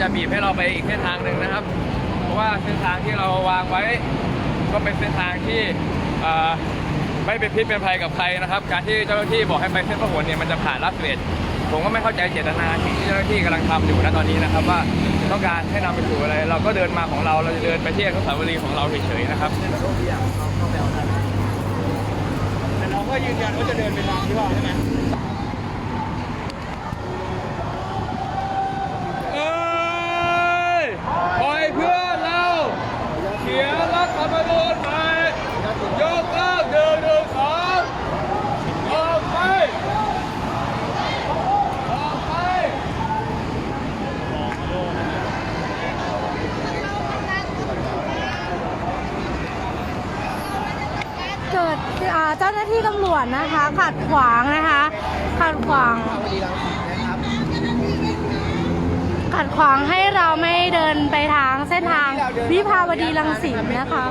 จ้าหน้าที่จะบีบให้เราไปอีกเส้นทางหนึ่งนะครับ เพราะว่าเส้นทางที่เราวางไว้ ก็เป็นเส้นทางที่ไม่เป็นพิษเป็นภัยกับใครนะครับ การที่เจ้าหน้าที่บอกให้ไปเส้นพหลเนี่ยมันจะผ่านลาดเวทผมก็ไม่เข้าใจเจตนาที่เจ้าหน้าที่กำลังทำอยู่ณตอนนี้นะครับ ว่าต้องการให้นำไปสู่อะไร เราก็เดินมาของเราเราจะเดินไปที่อนุสาวรีย์ของเราเฉยๆนะครับแต่เราก็ยืนยันว่าจะเดินไปตามที่ว่าใช่ไหม เอ้ย ปล่อยเพื่อนเราเขียนรัฐธรรมนูญใหม่ยกเลิกหนึ่งหนึ่งสองออกไปออกไปเกิดอ่าเจ้าหน้าที่ตำรวจนะคะ ขัดขวางนะคะ ขัดขวาง ขัดขวางให้เราไม่เดินไปทางเส้นทางวิภาวดีรังสิตนะคะ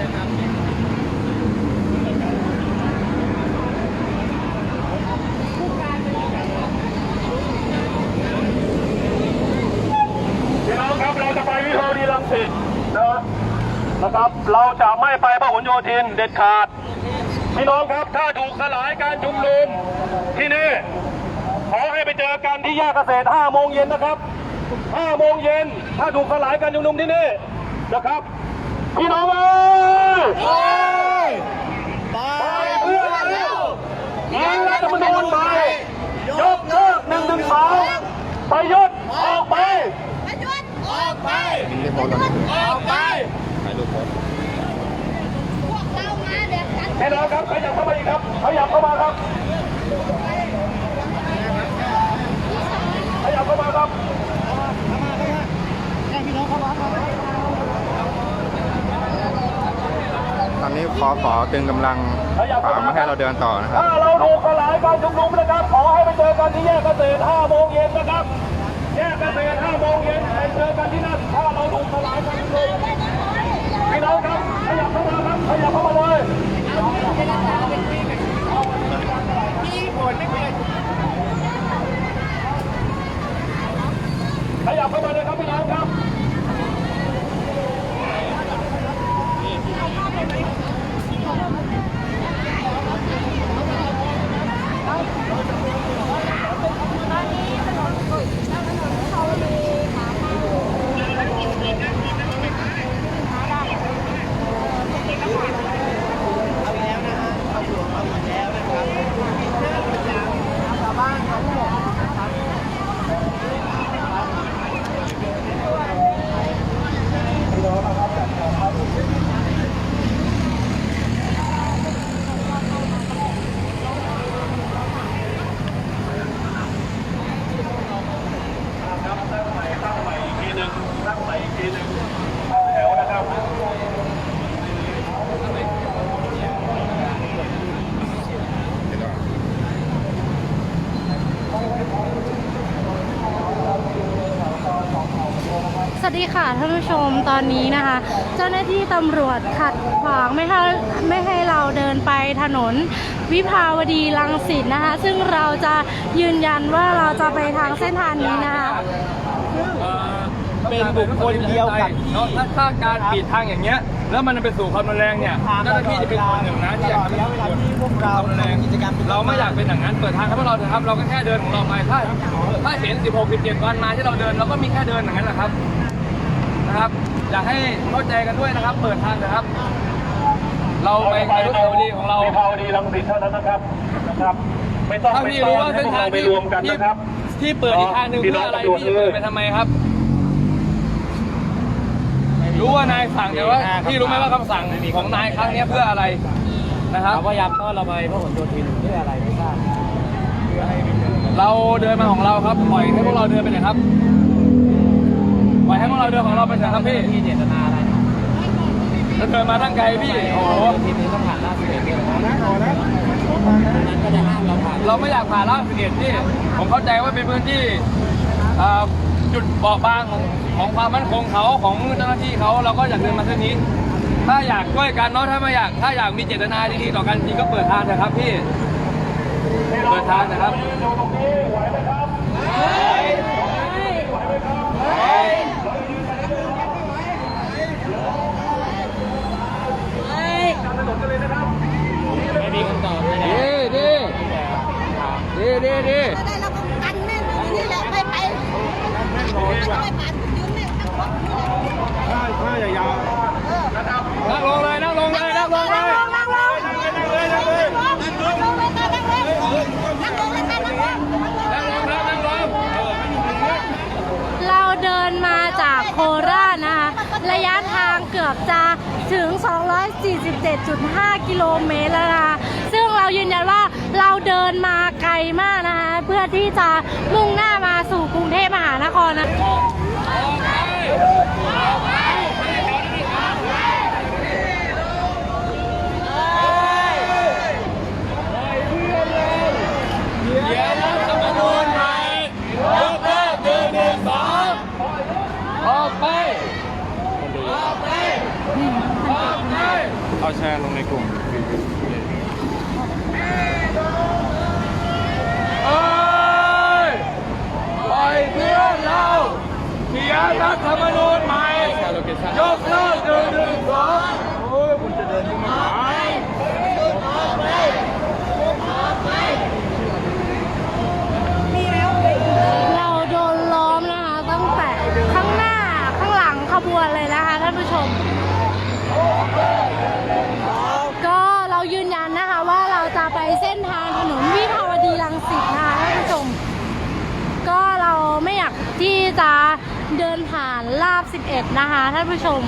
นะครับพี่น้องครับเราจะไปวิภาวดีรังสิตนะครับเราจะไม่ไปพหลโยธินเด็ดขาด พี่น้องครับถ้าถูกสลายการชุมนุมที่นี่ขอให้ อกันที่แยกเกษตร5โมงเย็นนะครับ5โมงเย็นถ้าถูกสลายการชุมนุมที่นี่นะครับ พี่น้องเอ้ยไปเพื่อเรางานรัฐธรรมนูญใหม่ยกเลิกหนึ่งหนึ่งสองประยุทธ์ออกไปประยุทธ์ออกไปออกไปพวกเรามาเด็กกันพี่น้องครับขยับเข้ามาอีกครับขยับเข้ามาครับข ยับเข้ามาครับตอนนี้ขอขอตึงกำลังขวางไม่ให้เราเดินต่อนะครับ ถ้าเราถูกสลายการชุมนุมนะครับ ขอให้ไปเจอกันที่แยกเกษตร5โมงเย็นนะครับ แยกเกษตร5โมงเย็นไปเจอกันที่นั่น ถ้าเราถูกสลายการชุมนุมพี่น้องครับขยับเข้ามาครับขยับเข้ามาเลย ขยับเข้ามาเลยครับพี่น้องครับ เอาอีกแล้วนะฮะเอาหลวงเอาอีกแล้วนะครับหน้าประจำชาวบ้านทั้งหมดนะครับ ครับตั้งใหม่ตั้งใหม่อีกทีหนึ่งตั้งใหม่อีกทีหนึ่งตั้งแถวนะครับ ส วัสดีค่ะท่านผู้ชมตอนนี้นะคะ เจ้าหน้าที่ตำรวจขัดขวางไม่ให้ไม่ให้เราเดินไปถนนวิภาวดีรังสิตนะคะ ซึ่งเราจะยืนยันว่าเราจะไปทางเส้นทางนี้นะคะเป็นบุคคลเดียวกับที่เนาะถ้าถ้าการปิดทางอย่างเงี้ย แล้วมันไปสู่ความรุนแรงเนี่ยเจ้าหน้าที่จะเป็นคนหนึ่งนะที่อยากตลอดระยะเวาที่พวกเรามรุนแรงกิจกรรมเราไม่อยากเป็นอย่างนั้นเปิดทางให้พวกเราเถอะครับเราก็แค่เดินของเราไปถ้าถ้าเห็น 16 17วันมาที่เราเดินเราก็มีแค่เดินอย่างนั้นแหละครับ นะครับ อยากให้เข้าใจกันด้วยนะครับ เปิดทางเถอะครับ เราไปอนุสาวรีย์ของเราวิภาวดีรังสิตเท่านั้นนะครับนะครับ ไม่ต้องถ้าไปพี่ตอรู้นว่าให้เส้นพวกทางเราไปที่รวมกันที่นะครับที่เปิดอีกทางหนึ่งพี่เพื่น้อองอะไรตำรวจพี่จะเปิดไปทำไมครับ รู้ว่านายสั่งแต่ว่าพี่รู้ไหมว่าคำสั่งของนายครั้งเนี้ยเพื่ออะไรนะครับเขาพยายามต้อนเราไปพหลโยธินเพื่ออะไรไม่ทราบเราเดินมาของเราครับปล่อยให้พวกเราเดินไปหน่อยครับ ปล่อยให้พวกเราเดินของเราไปเถอะครับพี่มีเจตนาอะไรเราเดินมาตั้งไกลพี่ โอ้โหทีนี้ต้องผ่านล่าสุดเลยนะนะนั้นก็จะห้ามเราผ่าน เราไม่อยากผ่านล่างสิเอ็ดพี่ ผมเข้าใจว่าเป็นพื้นที่เอ่อจุดเบาะบางของของความมั่นคงเขาของเจ้าหน้าที่เขาเราก็อยากเดินมาเส้นนี้ ถ้าอยากช่วยกันเนาะถ้าไม่อยาก ถ้าอยากมีเจตนาดีๆต่อกันจริงก็เปิดทางเถอะครับพี่ เปิดทางนะครับอยู่ตรงนี้ไหวไหมครับไหวไหมไม่มีคำตอบเลยนะดีดี ดีดีได้เราก็กันแม่นี่แหละไม่ไปไม่ผ่านยืนเนี่ยทั้งวัดนี่แหละนั่งลงเลยนั่งลงเลยนั่งลงเลยนั่งลงนั่งลงนั่งลงนั่งลงนั่งลงเลยค่ะนั่งลงนั่งลงเลยค่ะนั่งลงนั่งลงครับนั่งลงเราเดินมาจากโคราชนะคะระยะทางเกือบจะถึง 247.5 กิโลเมตรแล้วนะคะซึ่งเรายืนยันว่าเราเดินมา มากนะคะเพื่อที่จะมุ่งหน้ามาสู่กรุงเทพมหานครนะเขียนรัฐธรรมนูญใหม่ยกเลิกหนึ่งหนึ่งสองออกไปออกไปออกไปเอาแชร์ลงในกลุ่ม เอ้ยปล่อยเพื่อนเราเขียนรัฐธรรมนูญใหม่ยกเลิกหนึ่งหนึ่งสองโอ้ยคุณจะเดินยังไงเราโดนล้อมนะคะตั้งแต่ข้างหน้าข้างหลังขบวนเลยนะคะท่านผู้ชม ก็เรายืนยันนะคะว่าเราจะไปเส้นทางถนนวิภาวดีรังสิตนะคะท่านผู้ชม ก็เราไม่อยากที่จะเดินผ่านลาบ 11 นะคะท่านผู้ชม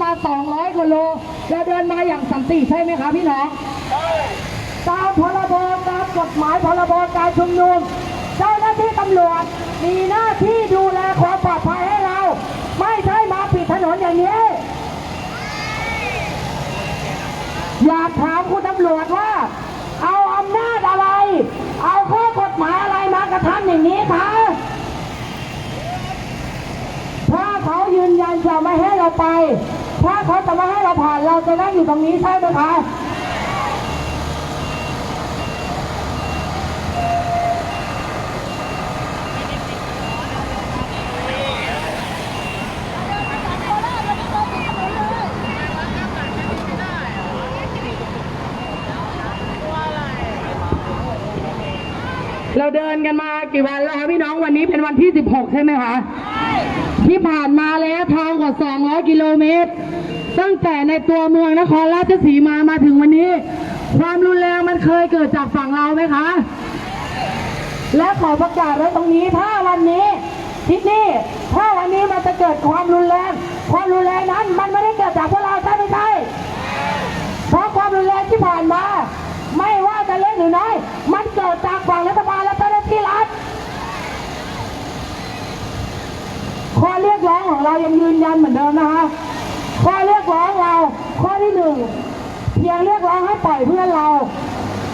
ประยุทธ์เรามาเราเดินกันมาเราเดินมาอย่างสันติใช่ไหมคะพี่น้องตามพรบตามกฎหมายพรบการชุมนุม เจ้าหน้าที่ตำรวจมีหน้าที่ดูแลความปลอดภัยให้เรา ไม่ใช่มาปิดถนนอย่างนี้ อยากถามคุณตำรวจว่า เอาอำนาจอะไร เอาข้อกฎหมายอะไรมากระทำอย่างนี้คะถ้าเขายืนยันจะไม่ให้เราไป ถ้าเขาจะไม่ให้เราผ่านเราจะนั่งอยู่ตรงนี้ใช่ไหมคะเราเดินกันมากี่วันแล้วคะพี่น้องวันนี้เป็นวันที่ 16 ใช่ไหมคะ ที่ผ่านมาแล้วทางกว่า 200 กิโลเมตร ตั้งแต่ในตัวเมืองนครราชสีมามาถึงวันนี้ ความรุนแรงมันเคยเกิดจากฝั่งเราไหมคะ และขอประกาศไว้ตรงนี้ถ้าวันนี้ที่นี่ถ้าวันนี้มันจะเกิดความรุนแรง ความรุนแรงนั้นมันไม่ได้เกิดจากพวกเราใช่ไม่ใช่เพราะความรุนแรงที่ผ่านมา ไม่ว่าจะเล็กหรือน้อยมันเกิดจากฝั่งรัฐบาลและเจ้าหน้าที่รัฐ ข้อเรียกร้องของเรายังยืนยันเหมือนเดิมนะคะข้อเรียกร้องเราข้อที่หนึ่งเพียงเรียกร้องให้ปล่อยเพื่อนเรา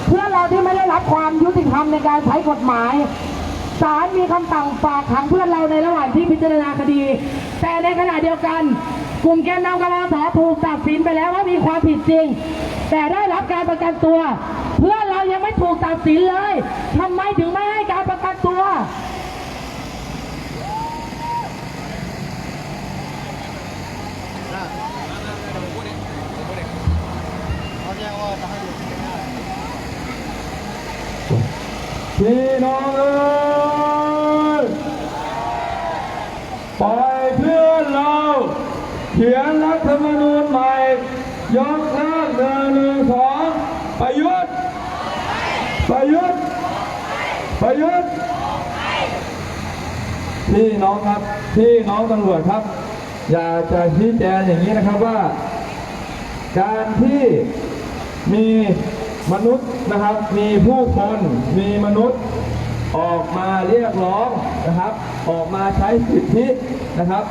เพื่อนเราที่ไม่ได้รับความยุติธรรมในการใช้กฎหมายศาลมีคำสั่งฝากขังเพื่อนเราในระหว่างที่พิจารณาคดี แต่ในขณะเดียวกัน กลุ่มแกนนำกลาสอถูกตัดสินไปแล้วว่ามีความผิดจริง แต่ได้รับการประกันตัว เพื่อนเรายังไม่ถูกตัดสินเลยทำไมถึงไม่ให้การประกันตัว พี่น้องเอ้ยปล่อยเพื่อนเราเขียนรัฐธรรมนูญใหม่ ยกเลิกหนึ่งหนึ่งสองประยุทธ์ประยุทธ์ประยุทธ์พี่น้องครับพี่น้องตำรวจครับ อยากจะชี้แจงอย่างนี้นะครับว่า การที่มี มนุษย์นะครับ มีผู้คนมีมนุษย์ออกมาเรียกร้องนะครับ ออกมาใช้สิทธินะครับ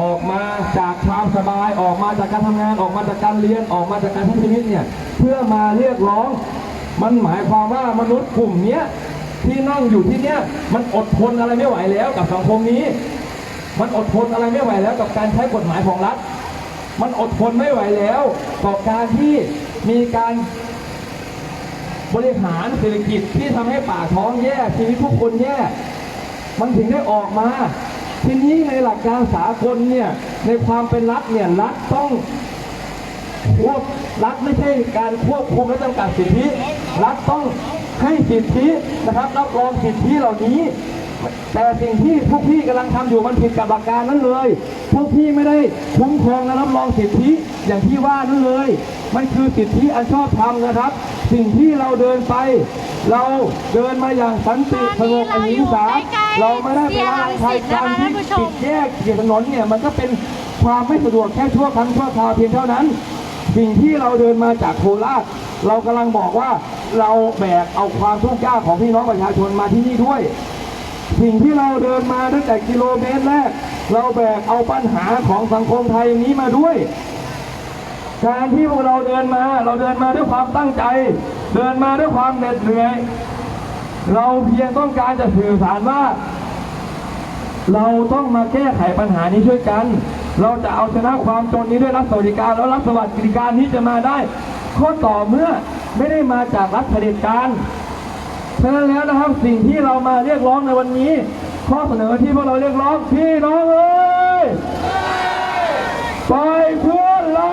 ออกมาจากความสบายออกมาจากการทำงานออกมาจากการเรียนออกมาจากการใช้ชีวิตเนี่ยเพื่อมาเรียกร้อง มันหมายความว่ามนุษย์กลุ่มเนี้ยที่นั่งอยู่ที่เนี้ยมันอดทนอะไรไม่ไหวแล้วกับสังคมนี้ มันอดทนอะไรไม่ไหวแล้วกับการใช้กฎหมายของรัฐ มันอดทนไม่ไหวแล้วต่อการที่มีการ บริหารเศรษฐกิจที่ทำให้ปากท้องแย่ชีวิตผู้คนแย่มันถึงได้ออกมา ทีนี้ในหลักการสากลเนี่ยในความเป็นรัฐเนี่ยรัฐต้องควบรัฐไม่ใช่การควบคุมและจำกัดสิทธิรัฐต้องให้สิทธินะครับรับรองสิทธิเหล่านี้ แต่สิ่งที่พวกพี่กำลังทำอยู่มันผิดกับหลักการนั้นเลย พวกพี่ไม่ได้คุ้มครองและรับรองสิทธิอย่างที่ว่านั้นเลย มันคือสิทธิอันชอบธรรมนะครับ สิ่งที่เราเดินไป เราเดินมาอย่างสันติสงบอหิงสาเราไม่ได้ไปละลายใครการที่ปิดแยกเกียรถนนเนี่ยมันก็เป็นความไม่สะดวกแค่ชั่วครั้งชั่วคราวเพียงเท่านั้น สิ่งที่เราเดินมาจากโคราชเรากำลังบอกว่าเราแบกเอาความทุกข์ยากของพี่น้องประชาชนมาที่นี่ด้วย สิ่งที่เราเดินมาตั้งแต่กิโลเมตรแรก เราแบกเอาปัญหาของสังคมไทยนี้มาด้วย การที่พวกเราเดินมา เราเดินมาด้วยความตั้งใจ เดินมาด้วยความเหน็ดเหนื่อย เราเพียงต้องการจะสื่อสารว่า เราต้องมาแก้ไขปัญหานี้ช่วยกัน เราจะเอาชนะความจนนี้ด้วยรัฐสวัสดิการ แล้วรัฐสวัสดิการนี้จะมาได้ข้อต่อเมื่อไม่ได้มาจากรัฐเผด็จการฉะนั้นแล้วนะครับสิ่งที่เรามาเรียกร้องในวันนี้ ข้อเสนอที่พวกเราเรียกร้องพี่น้องเอ้ยปล่อยเพื่อนเรา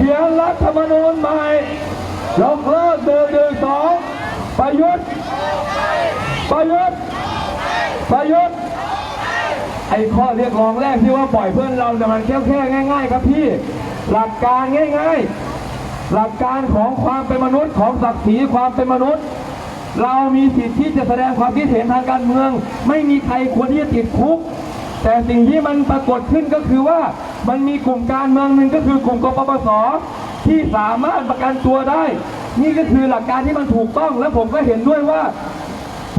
ขียนรัฐธรรมนูญใหม่ยกเลิกเดินเดินสองประยุทธ์ ประยุทธ์ ประยุทธ์ ไอ้ข้อเรียกร้องแรกที่ว่าปล่อยเพื่อนเราเนี่มันแค่แค่ง่าย ๆ ครับพี่ หลักการง่าย ๆ หลักการของความเป็นมนุษย์ของศักดิ์ศรีความเป็นมนุษย์ เรามีสิทธิ์ที่จะแสดงความคิดเห็นทางการเมือง ไม่มีใครควรที่จะติดคุก แต่สิ่งที่มันปรากฏขึ้นก็คือว่ามันมีกลุ่มการเมืองหนึ่งก็คือกลุ่มกปปสที่สามารถประกันตัวได้ นี่ก็คือหลักการที่มันถูกต้องและผมก็เห็นด้วยว่า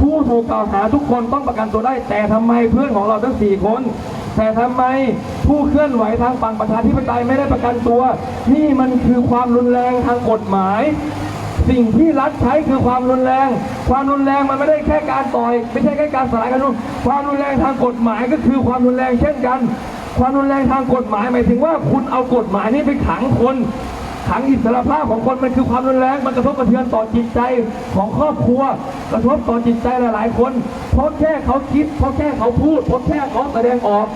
ผู้ถูกกล่าวหาทุกคนต้องประกันตัวได้ แต่ทำไมเพื่อนของเราทั้งสี่คน แต่ทำไมผู้เคลื่อนไหวทางฝั่งประชาธิปไตยไม่ได้ประกันตัว นี่มันคือความรุนแรงทางกฎหมาย สิ่งที่รัฐใช้คือความรุนแรง ความรุนแรงมันไม่ได้แค่การต่อย ไม่ใช่แค่การสลายการชุนุมความรุนแรงทางกฎหมายก็คือความรุนแรงเช่นกัน ความรุนแรงทางกฎหมายหมายถึงว่าคุณเอากฎหมายนี้ไปขังคนขังอิสรภาพของคนมันคือความรุนแรง มันกระทบกระเทือนต่อจิตใจของครอบครัว กระทบต่อจิตใจหลาย ๆ คน เพราะแค่เขาคิด เพราะแค่เขาพูด เพราะแค่เขาแสดงออก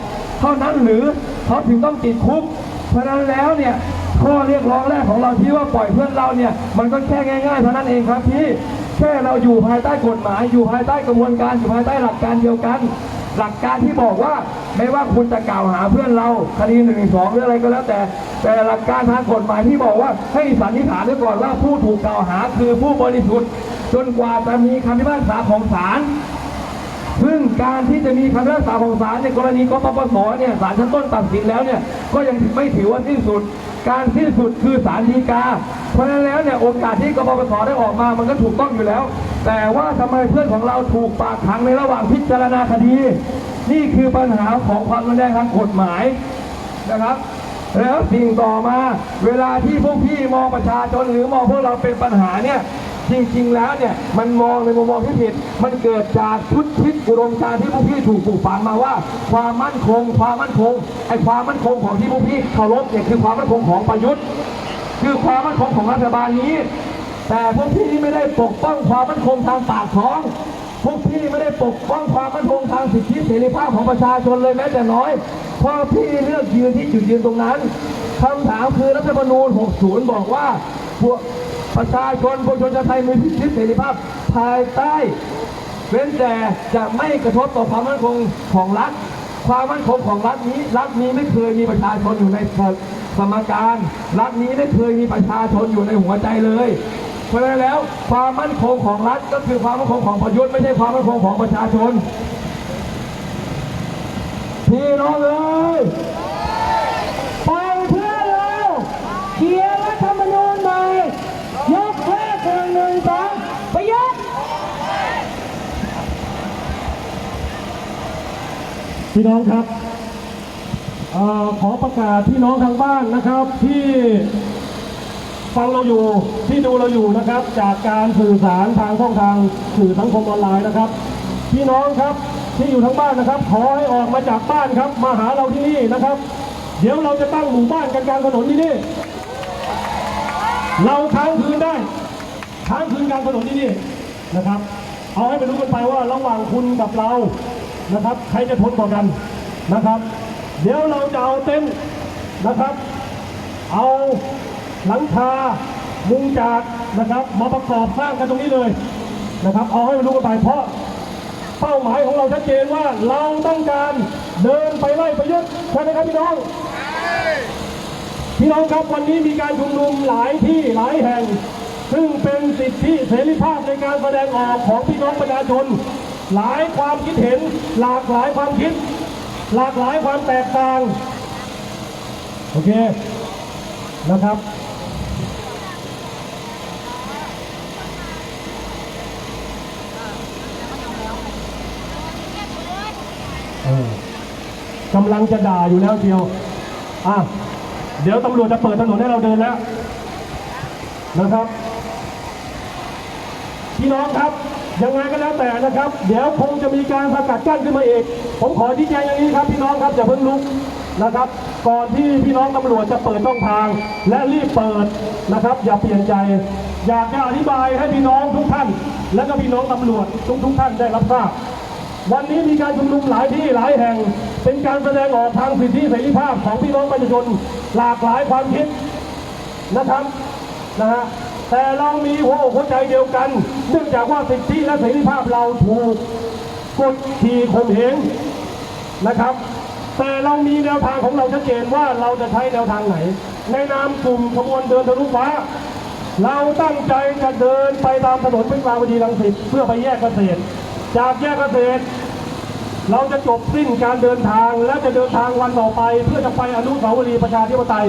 เท่านั้นหรือเขาถึงต้องติดคุก ราะฉะนั้นแล้วเนี่ยข้อเรียกร้องแรกของเราที่ว่าปล่อยเพื่อนเราเนี่ยมันก็แค่ง่ายๆเท่านั้นเองครับพี่แค่เราอยู่ภายใต้กฎหมาย อยู่ภายใต้กระบวนการอยู่ภายใต้หลักการเดียวกัน หลักการที่บอกว่าไม่ว่าคุณจะกล่าวหาเพื่อนเราคดีหนึ่งสองหรืออะไรก็แล้วแต่ แต่หลักการทางกฎหมายที่บอกว่าให้สันนิษฐานไว้ก่อนว่าผู้ถูกกล่าวหาคือผู้บริสุทธิ์จนกว่าจะมีคำพิพากษาของศาล งการที่จะมีคำพิพากษาของศาลในกรณีกปปสเนี่ยศาลชั้นต้นตัดสินแล้วเนี่ยก็ยังไม่ถือว่าสิ้นสุด การสิ้นสุดคือศาลฎีกา เพราะฉะนั้นแล้วเนี่ยโอกาสที่กปปสได้ออกมามันก็ถูกต้องอยู่แล้ว แต่ว่าทำไมเพื่อนของเราถูกฝากขังในระหว่างพิจารณาคดี นี่คือปัญหาของความรุนแรงทางกฎหมายนะครับแล้วสิ่งต่อมาเวลาที่พวกพี่มองประชาชนหรือมองพวกเราเป็นปัญหาเนี่ย จริง ๆ แล้วเนี่ยมันมองในมุมมองที่ผิด มันเกิดจากชุดคิดอุดมการณ์ที่พวกพี่ถูกปลูกฝังมาว่า ความมั่นคง ความมั่นคงไอ้ความมั่นคงของที่พวกพี่เคารพเนี่ยคือความมั่นคงของประยุทธ์ คือความมั่นคงของรัฐบาลนี้ แต่พวกพี่ไม่ได้ปกป้องความมั่นคงทางปากท้องพวกพี่ไม่ได้ปกป้องความมั่นคงทางสิทธิเสรีภาพของประชาชนเลยแม้แต่น้อยเพราะพี่เลือกยืนที่จุดยืนตรงนั้นคำถามคือรัฐธรรมนูญ 60 บอกว่าพวก ประชาชนปวงชนชาวไทยมีสิทธิเสรีภาพ ภายใต้เว้นแต่จะไม่กระทบต่อความมั่นคงของรัฐ ความมั่นคงของรัฐนี้ รัฐนี้ไม่เคยมีประชาชนอยู่ในสมการ รัฐนี้ไม่เคยมีประชาชนอยู่ในหัวใจเลย เพราะฉะนั้นแล้วความมั่นคงของรัฐก็คือความมั่นคงของประยุทธ์ไม่ใช่ความมั่นคงของประชาชน พี่น้องเอ้ยไปเพื่อเราเขียรฐธรรมนูญใหม่ยกเลิกหนึ่งหนึ่งสองประยุทธ์ พี่น้องครับออขอประกาศพี่น้องทางบ้านนะครับที่ฟังเราอยู่ที่ดูเราอยู่นะครับ จากการสื่อสารทางช่องทางสื่อสังคมออนไลน์นะครับ พี่น้องครับที่อยู่ทั้งบ้านนะครับ ขอให้ออกมาจากบ้านครับ มาหาเราที่นี่นะครับ เดี๋ยวเราจะตั้งหมู่บ้านกันกลางถนนที่นี่เราค้างคืนได้ค้างคืนกลางถนนที่นี่นะครับ เอาให้ไปรู้กันไปว่าระหว่างคุณกับเรา นะครับ ใครจะทนกว่ากันนะครับ เดี๋ยวเราจะเอาเต็นท์นะครับ เอาหลังคามุงจากนะครับ มาประกอบสร้างกันตรงนี้เลยนะครับ เอาให้รู้กันไปเพราะเป้าหมายของเราชัดเจนว่าเราต้องการเดินไปไล่ประยุทธ์ใช่ไหมครับพี่น้องพี่น้องครับวันนี้มีการชุมนุมหลายที่หลายแห่ง ซึ่งเป็นสิทธิเสรีภาพในการแสดงออกของพี่น้องประชาชน หลายความคิดเห็น หลากหลายความคิด หลากหลายความแตกต่าง โอเค นะครับ กำลังจะด่าอยู่แล้วเชียว อะ เดี๋ยวตำรวจจะเปิดถนนให้เราเดินแล้ว นะครับ พี่น้องครับ ยังไงก็แล้วแต่นะครับ เดี๋ยวคงจะมีการสกัดกั้นขึ้นมาอีก ผมขอชี้แจงอย่างนี้ครับพี่น้องครับอย่าเพิ่งลุกนะครับ ก่อนที่พี่น้องตำรวจจะเปิดช่องทาง และรีบเปิดนะครับ อย่าเปลี่ยนใจ อยากจะอธิบายให้พี่น้องทุกท่าน และก็พี่น้องตำรวจทุกทุกท่านได้รับทราบวันนี้มีการชุมนุมหลายที่หลายแห่ง เป็นการแสดงออกทางสิทธิเสรีภาพของพี่น้องประชาชนหลากหลายความคิดนะครับนะฮะ แต่เรามีหัวอกหัวใจเดียวกัน เนื่องจากว่าสิทธิและเสรีภาพเราถูกกดขี่ข่มเหงนะครับ แต่เรามีแนวทางของเราชัดเจนว่าเราจะใช้แนวทางไหน ในนามกลุ่มขบวนเดินทะลุฟ้า เราตั้งใจจะเดินไปตามถนนวิภาวดีรังสิตเพื่อไปแยกเกษตร จากแยกเกษตร เราจะจบสิ้นการเดินทางและจะเดินทางวันต่อไป เพื่อจะไปอนุสาวรีย์ประชาธิปไตย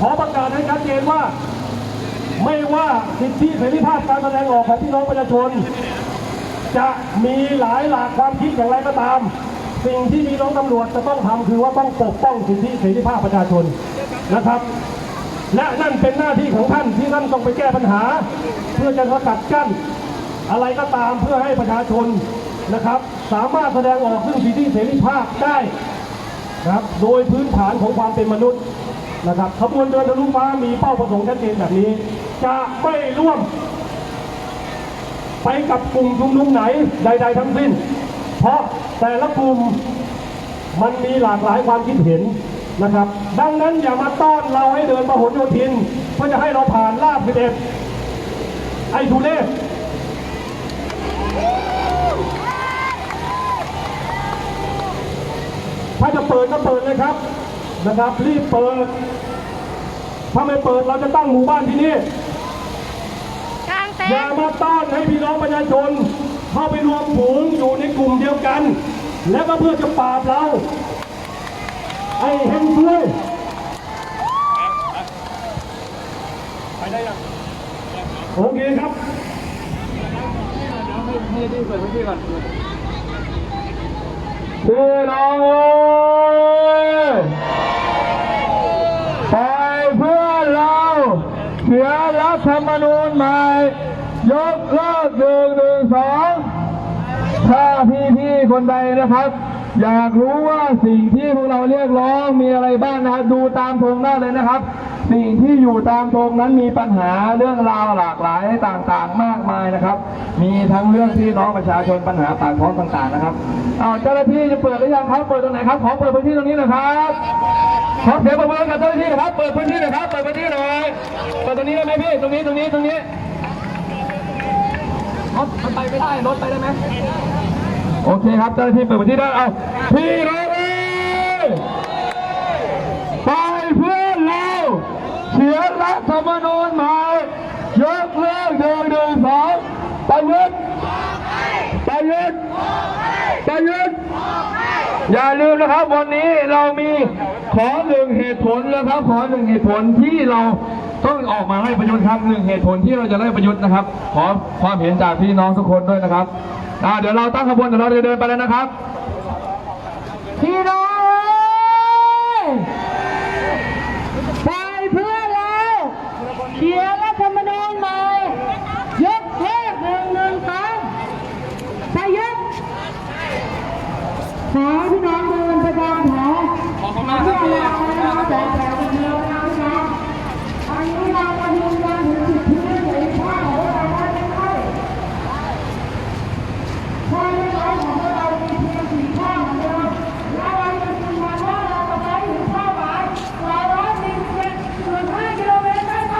ขอประกาศให้ชัดเจนว่า ไม่ว่าสิทธิเสรีภาพการแสดงออกของพี่น้องประชาชน จะมีหลายหลากความคิดอย่างไรก็ตาม สิ่งที่พี่น้องตำรวจจะต้องทำคือว่าต้องปกป้องสิทธิเสรีภาพประชาชนนะครับ และนั่นเป็นหน้าที่ของท่านที่ท่านต้องไปแก้ปัญหา เพื่อจะสกัดกั้นอะไรก็ตามเพื่อให้ประชาชนนะครับ สามารถแสดงออกซึ่งสิทธิเสรีภาพได้นะครับโดยพื้นฐานของความเป็นมนุษย์ นะครับขบวนเดินทะลุฟ้ามีเป้าประสงค์ชัดเจนแบบนี้ จะไม่ร่วม ไปกับกลุ่มชุมนุมไหนใด ๆ ทั้งสิ้น เพราะแต่ละกลุ่มมันมีหลากหลายความคิดเห็นนะครับ ดังนั้นอย่ามาต้อนเราให้เดินมาหนโยธินเพื่อจะให้เราผ่านลาบสิเอ็ดไอ้ทุเล่ถ้าจะเปิดก็เปิดเลยครับ นะครับรีบเปิด ถ้าไม่เปิดเราจะตั้งหมู่บ้านที่นี่กลางเต็อย่านท์มาต้อนให้พี่น้องประชาชน เข้าไปรวมฝูงอยู่ในกลุ่มเดียวกัน และก็เพื่อจะปราบเรา ไอ้เฮงซวยไปได้ยังโอเคครับพี่น้องเอ้ยไปเพื่อนเรา เสียรัฐธรรมนูญใหม่ ยกเลิกหนึ่งหนึ่งสองถ้าพี่พี่ๆคนใดนะครับ อยากรู้ว่าสิ่งที่พวกเราเรียกร้องมีอะไรบ้างนะครับ ดูตามธงได้เลยนะครับ สิ่งที่อยู่ตามธงนั้นมีปัญหาเรื่องราวหลากหลายต่างๆ มากมายนะครับ มีทั้งเรื่องที่น้องประชาชนปัญหาปากท้องต่างๆนะครับเอาเจ้าหน้าที่จะเปิดหรือยังครับเปิดตรงไหนครับขอเปิดพื้นที่ตรงนี้นะครับขอเสียงปรบมือกับเจ้าหน้าที่นะครับเปิดพื้นที่หนะครับเปิดพื้นที่หน่อยเปิดตรงนี้ได้ไหมพี่ตรงนี้ตรงนี้ตรงนี้รถมันไปไม่ได้รถไปได้ไหมโอเคครับเจ้าหน้าที่เปิดพื้นที่ได้เอาพี่น้งเอ้ย ไปเพื่อนเราเขียนรัฐธรรมนูญใหม่ยกเลิกหนึ่งหนึ่งสองประยุทธ์ประยุทธ์ประยุทธ์อย่าลืมนะครับวันนี้เรามีขอหนึ่งเหตุผลนะครับ ขอหนึ่งเหตุผลที่เราต้องออกมาให้ประยุทธ์ครับหนึ่งเหตุผลที่เราจะไล่ประยุทธ์นะครับ ขอความเห็นจากพี่น้องทุกคนด้วยนะครับเดี๋ยวเราตั้งขบวนเดี๋ยวเราจะเดินไปแล้วนะครับพี่น้องเอ้ยไปเพื่อเราเขียนรัฐธรรมนูญใหม่ ยกเลิกหนึ่งหนึ่งสองประยุทธ์ขอให้พี่น้องเดินไปตามแถว ขอบคุณมากครับพี่ขอบคุณมากครับผม แถวกันเดียวนะพี่น้องอันนี้เรามายืนยันถึงสิทธิเสรีภาพของเราได้ไม่ใช่ข้อเรียกร้องของเรามีเพียงสี่ข้อเหมือนเดิมและเราจะยืนยันว่าเราจะไปถึงเป้าหมาย247.5กิโลเมตรได้ไหม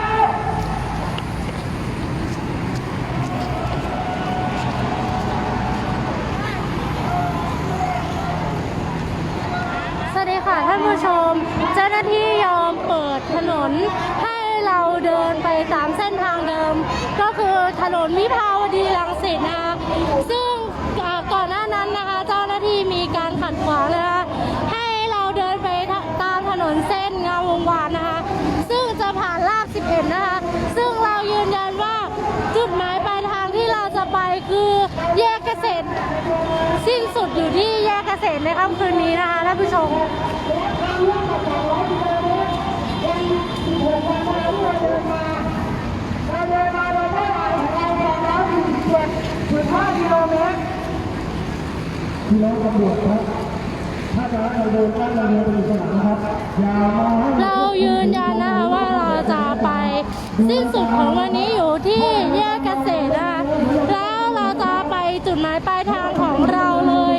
สวัสดีค่ะท่านผู้ชม เจ้าหน้าที่ยอมเปิดถนนให้เราเดินไปตามเส้นทางเดิม ก็คือถ นนวิภาวดีรังสิตนะคะซึ่งก่อนหน้านั้นนะคะ เจ้าหน้าที่มีการขัดขวางนะคะให้เราเดินไปตามถนนเส้นงามวงวานนะคะ ซึ่งจะผ่านลาก11 นะคะ ซึ่งเรายืนยันว่าจุดหมายปลายทางที่เราจะไปคือแยกเกษตร สิ้นสุดอยู่ที่แยกเกษตรในค่ำคืนนี้นะคะท่านผู้ชมเราเดินมาโดยไม่ไหวเรา 247.5กิโลเมตรพี่น้องตำรวจครับ ถ้าจะให้เราเดินตั้งเราเดินไปอยู่สนามนะครับ อย่ามาให้เรายืนยันนะคะว่าเราจะไป สิ้นสุดของวันนี้อยู่ที่แยกเกษตรนะคะแล้วเราจะไปจุดหมายปลายทางของเราเลย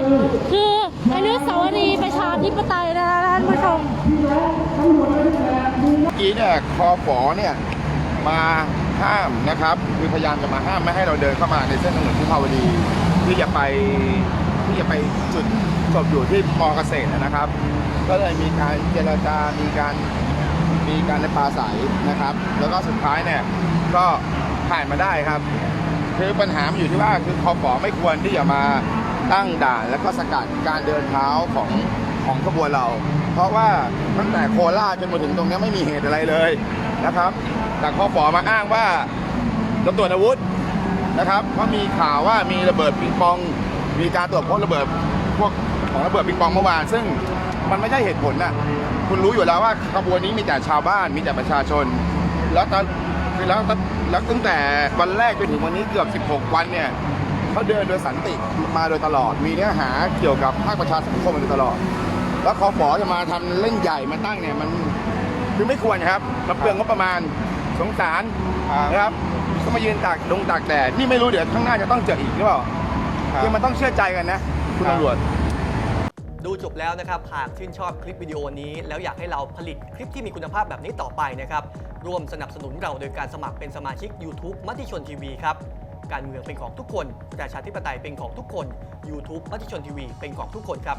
คืออนุสาวรีย์ประชาธิปไตยนะคะท่านผู้ชมเมื่อกี้เนี่ยคอฝอเนี่ยมา ห้ามนะครับ คือพยายามจะมาห้ามไม่ให้เราเดินเข้ามาในเส้นถนนที่ภาวดีที่จะไปที่จะไปจุดจบอยู่ที่มอเกษตรนะครับ ก็เลยมีการเจรจา มีการมีการในปราศัยนะครับ แล้วก็สุดท้ายเนี่ยก็ผ่านมาได้ครับ คือปัญหาอยู่ที่ว่าคือคอฝอไม่ควรที่จะมาตั้งด่านแล้วก็สกัดการเดินเท้าของของขบวนเรา เพราะว่าตั้งแต่โคราชจนมาถึงตรงนี้ไม่มีเหตุอะไรเลย นะครับแต่คอฝอมาอ้างว่าเราตรวจอาวุธนะครับเพราะมีข่าวว่ามีระเบิดปิงปอง มีการตรวจพบระเบิดพวกของระเบิดปิงปองเมื่อวาน ซึ่งมันไม่ใช่เหตุผลน่ะคุณรู้อยู่แล้วว่าขบวนนี้มีแต่ชาวบ้านมีแต่ประชาชน แล้วตอนแล้วตอนแล้วตั้งแต่วันแรกจนถึงวันนี้เกือบ 16 วันเนี่ยเขาเดินโดยสันติมาโดยตลอด มีเนื้อหาเกี่ยวกับภาคประชาสังคมมาโดยตลอด แล้วคอฝอจะมาทำเล่นใหญ่มาตั้งเนี่ยมัน คือไม่ควรครับมันเปลืองงบประมาณสงสารนะครับก็มายืนตากดงตากแดดนี่ไม่รู้เดี๋ยวข้างหน้าจะต้องเจออีกหรือเปล่าคือมันต้องเชื่อใจกันนะ คุณตำรวจดูจบแล้วนะครับ หากชื่นชอบคลิปวิดีโอนี้ แล้วอยากให้เราผลิตคลิปที่มีคุณภาพแบบนี้ต่อไปนะครับ ร่วมสนับสนุนเราโดยการสมัครเป็นสมาชิก YouTube มติชนทีวีครับ การเมืองเป็นของทุกคน ประชาธิปไตยเป็นของทุกคน YouTube มติชนทีวีเป็นของทุกคนครับ